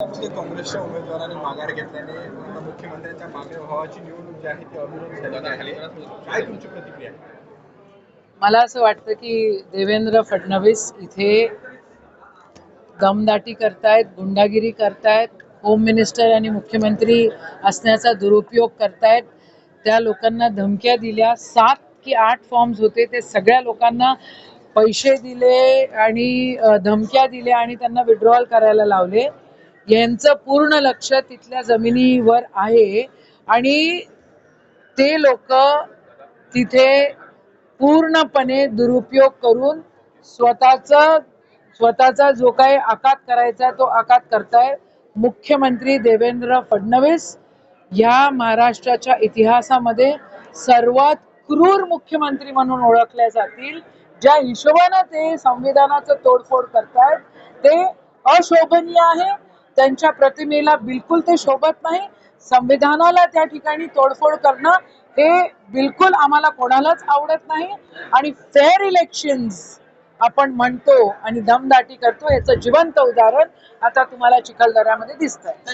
मध्ये काँग्रेसच्या उमेदवाराने माघार घेतल्याने मुख्यमंत्र्यांच्या मागे व्हावाची निवडणूक जी आहे ती अविरोध काय तुमची प्रतिक्रिया मला असं वाटतं की देवेंद्र फडणवीस इथे दमदाटी करतायत गुंडागिरी करतायत होम मिनिस्टर आणि मुख्यमंत्री असण्याचा दुरुपयोग करतायत. त्या लोकांना धमक्या दिल्या. सात की आठ फॉर्म्स होते. ते सगळ्या लोकांना पैसे दिले आणि धमक्या दिल्या आणि त्यांना विड्रॉल करायला लावले. यांचं पूर्ण लक्ष तिथल्या जमिनीवर आहे. आणि ते लोक तिथे पूर्णपणे दुरुपयोग करून स्वतःचा स्वतःचा जो काही आकात करायचा तो आकात करताय. मुख्यमंत्री देवेंद्र फडणवीस या महाराष्ट्राच्या इतिहासामध्ये सर्वात क्रूर मुख्यमंत्री म्हणून ओळखल्या जातील. ज्या हिशोबानं ते संविधानाचं तोडफोड करतायत ते अशोभनीय आहे. त्यांच्या प्रतिमेला बिलकुल ते शोभत नाही. संविधानाला त्या ठिकाणी तोडफोड करणं हे बिलकुल आम्हाला कोणालाच आवडत नाही. आणि फेअर इलेक्शन्स आपण म्हणतो आणि दमदाटी करतो याचं जिवंत उदाहरण आता तुम्हाला चिखलदऱ्यामध्ये दिसतंय.